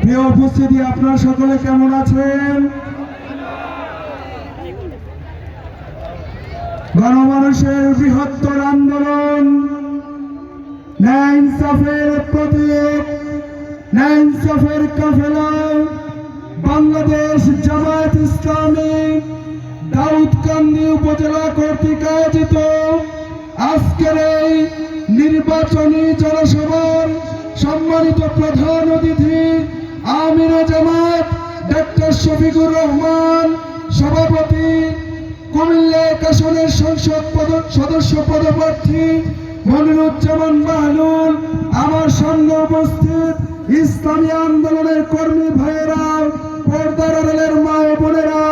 প্রিয় উপস্থিতি, আপনারা সকলে কেমন আছেন? গণমানুষের বৃহত্তর আন্দোলন, ন্যায় প্রতীক, ন্যায় কাফেলা, বাংলাদেশ জামায়াত ইসলামী দাউদকান্দি উপজেলা কর্তৃক আয়োজিত আজকের এই নির্বাচনী জনসভার সম্মানিত প্রধান অতিথি আমিনা জামাত ডক্টর শফিকুর রহমান, সভাপতি কুমিল্লা এক আসনের সংসদ সদস্য পদপ্রার্থী মনিরুজ্জামান মাহলুল আমার সঙ্গে উপস্থিত ইসলামী আন্দোলনের কর্মী ভাইয়েরা, পর্দার আড়ালের মা বোনেরা,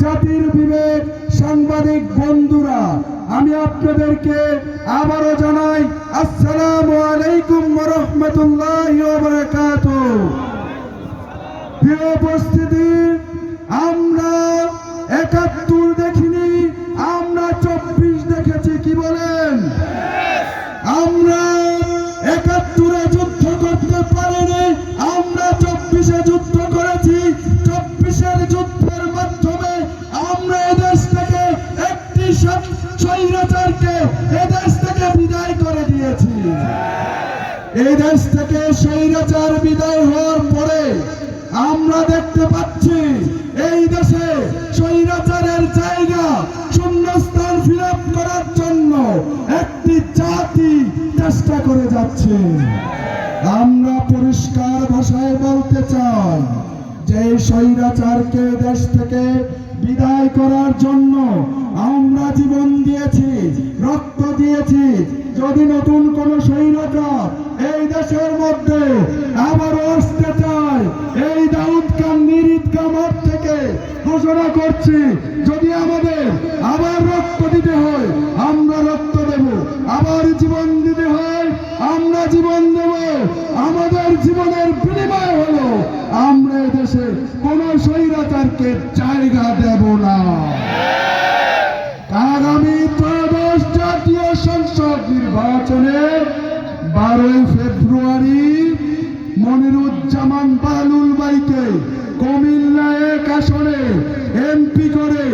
জাতির বিবেক, সাংবাদিক বন্ধুরা, আমি আপনাদেরকে আবারও জানাই আসসালামু আলাইকুম রহমতুল্লাহ বারাকাতুহু প্রিয় উপস্থিতি, আমরা একাত্তর দেখিনি, আমরা চব্বিশ দেখেছি, কি বলেন? আমরা একাত্তরে যুদ্ধ করতে পারিনি, আমরা চব্বিশে যুদ্ধ এই দেশ থেকে স্বৈরাচার বিদায় হওয়ার পরে আমরা দেখতে পাচ্ছি এই দেশে স্বৈরাচারের জায়গা শূন্যস্থান ফিল করার জন্য একটি জাতি চেষ্টা করে যাচ্ছে। আমরা পরিষ্কার ভাষায় বলতে চাই যে স্বৈরাচারকে দেশ থেকে বিদায় করার জন্য আমরা জীবন দিয়েছি। রক্ত দিয়েছি। যদি নতুন কোন স্বৈরাচার এই দেশের মধ্যে আবারও আসতে চায়, এই দাউদ কান্দির ঈদগাহ মাঠ থেকে ঘোষণা করছি, যদি আমাদের আবার রক্ত দিতে হয়, আমরা রক্ত দেব। আবার জীবন দিতে হয়, আমরা জীবন দেব। আমাদের জীবনের বিনিময় হলো, আমরা দেশে কোন স্বৈরাচারকে জায়গা দেব না। আগামী বারোই ফেব্রুয়ারি মনিরুজ্জামান বালুল বাইকে কুমিল্লা এক আসনে এমপি করে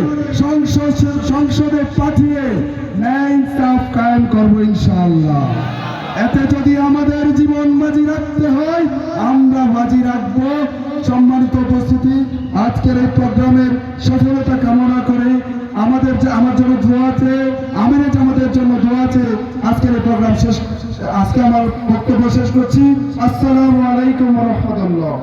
সংসদ সংসদে পাঠিয়ে ন্যায় ইনসাফ কায়েম করব ইনশাআল্লাহ। এতে যদি আমাদের জীবন বাজি রাখতে হয়, আমরা বাজি রাখব। সম্মানিত উপস্থিতি, আজকের এই প্রোগ্রামের সফলতা কামনা করে। আমাদের আমার জন্য দোয়া আছে আমিনের আমাদের জন্য দোয়া আছে। আজকের এই প্রোগ্রাম শেষ, আজকে আমার বক্তব্য শেষ করছি। আসসালামু আলাইকুম রহমতুল্লাহ।